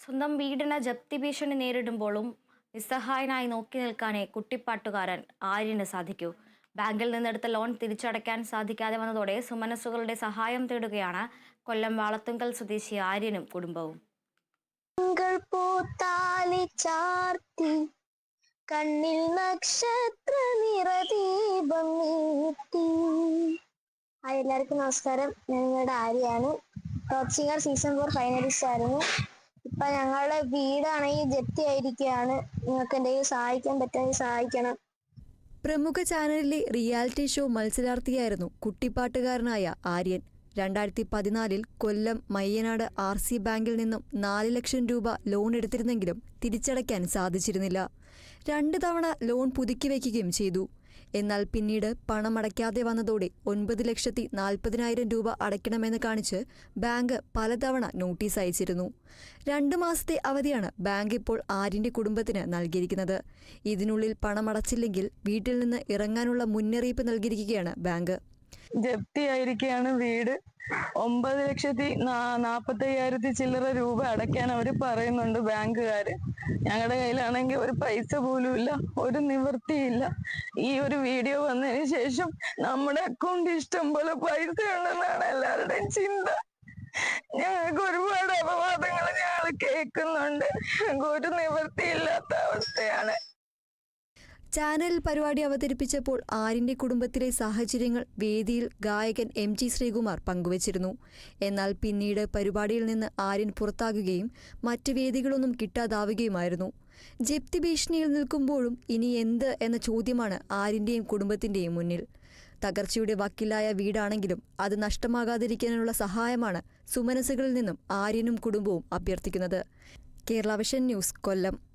സ്വന്തം വീടിന് ജപ്തി ഭീഷണി നേരിടുമ്പോഴും നിസ്സഹായനായി നോക്കി നിൽക്കാനേ കുട്ടിപ്പാട്ടുകാരൻ ആര്യന് സാധിക്കൂ. ബാങ്കിൽ നിന്നെടുത്ത ലോൺ തിരിച്ചടയ്ക്കാൻ സാധിക്കാതെ വന്നതോടെ സുമനസ്സുകളുടെ സഹായം തേടുകയാണ് കൊല്ലം വാളത്തുങ്കൽ സ്വദേശി ആര്യനും കുടുംബവും. കണ്ണിൽ നക്ഷത്ര നിറദീപം നീട്ടി. എല്ലാവർക്കും നമസ്കാരം. ഞാൻ നിങ്ങളുടെ ആര്യാണ് സീസൺ ഫോർ ഫൈനലിസ്റ്റ് ആയിരുന്നു. ഇപ്പൊ ഞങ്ങളുടെ വീടാണെങ്കിൽ ജപ്തി ആയിരിക്കുകയാണ് നിങ്ങൾക്ക് എന്തെങ്കിലും സഹായിക്കാൻ പറ്റുമെങ്കിൽ സഹായിക്കണം. പ്രമുഖ ചാനലിലെ റിയാലിറ്റി ഷോ മത്സരാർത്ഥിയായിരുന്നു കുട്ടിപ്പാട്ടുകാരനായ ആര്യൻ. രണ്ടായിരത്തി പതിനാലിൽ കൊല്ലം മയ്യനാട് ആർ സി ബാങ്കിൽ നിന്നും നാല് ലക്ഷം രൂപ ലോൺ എടുത്തിരുന്നെങ്കിലും തിരിച്ചടയ്ക്കാൻ സാധിച്ചിരുന്നില്ല. രണ്ട് തവണ ലോൺ പുതുക്കി വയ്ക്കുകയും ചെയ്തു. എന്നാൽ പിന്നീട് പണമടയ്ക്കാതെ വന്നതോടെ ഒൻപത് ലക്ഷത്തി നാൽപ്പതിനായിരം രൂപ അടയ്ക്കണമെന്ന് കാണിച്ച് ബാങ്ക് പലതവണ നോട്ടീസ് അയച്ചിരുന്നു. രണ്ട് മാസത്തെ അവധിയാണ് ബാങ്ക് ഇപ്പോൾ ആര്യന്റെ കുടുംബത്തിന് നൽകിയിരിക്കുന്നത്. ഇതിനുള്ളിൽ പണമടച്ചില്ലെങ്കിൽ വീട്ടിൽ നിന്ന് ഇറങ്ങാനുള്ള മുന്നറിയിപ്പ് നൽകിയിരിക്കുകയാണ് ബാങ്ക്. ജപ്തിയായിരിക്കുകയാണ് വീട്. ഒമ്പത് ലക്ഷത്തി നാപ്പത്തി അയ്യായിരത്തി ചില്ലറ രൂപ അടയ്ക്കാൻ അവർ പറയുന്നുണ്ട് ബാങ്കുകാര്. ഞങ്ങളുടെ കയ്യിലാണെങ്കിൽ ഒരു പൈസ പോലും ഇല്ല ഒരു നിവൃത്തിയില്ല. ഈ ഒരു വീഡിയോ വന്നതിന് ശേഷം നമ്മുടെ അക്കൗണ്ട് ഇഷ്ടം പോലെ പൈസ ഉണ്ടെന്നാണ് എല്ലാവരുടെയും ചിന്ത. ഞങ്ങൾക്ക് ഒരുപാട് അപവാദങ്ങൾ ഞങ്ങൾ കേൾക്കുന്നുണ്ട്. ഞങ്ങൾക്ക് ഒരു നിവൃത്തിയില്ലാത്ത അവസ്ഥയാണ്. ചാനൽ പരിപാടി അവതരിപ്പിച്ചപ്പോൾ ആര്യന്റെ കുടുംബത്തിലെ സാഹചര്യങ്ങൾ വേദിയിൽ ഗായകൻ എം ജി ശ്രീകുമാർ പങ്കുവച്ചിരുന്നു. എന്നാൽ പിന്നീട് പരിപാടിയിൽ നിന്ന് ആര്യൻ പുറത്താകുകയും മറ്റ് വേദികളൊന്നും കിട്ടാതാവുകയുമായിരുന്നു. ജപ്തി ഭീഷണിയിൽ നിൽക്കുമ്പോഴും ഇനി എന്ത് എന്ന ചോദ്യമാണ് ആര്യന്റെയും കുടുംബത്തിന്റെയും മുന്നിൽ. തകർച്ചയുടെ വക്കിലായ വീടാണെങ്കിലും അത് നഷ്ടമാകാതിരിക്കാനുള്ള സഹായമാണ് സുമനസുകളിൽ നിന്നും ആര്യനും കുടുംബവും അഭ്യർത്ഥിക്കുന്നത്. Kerala vision news Kollam.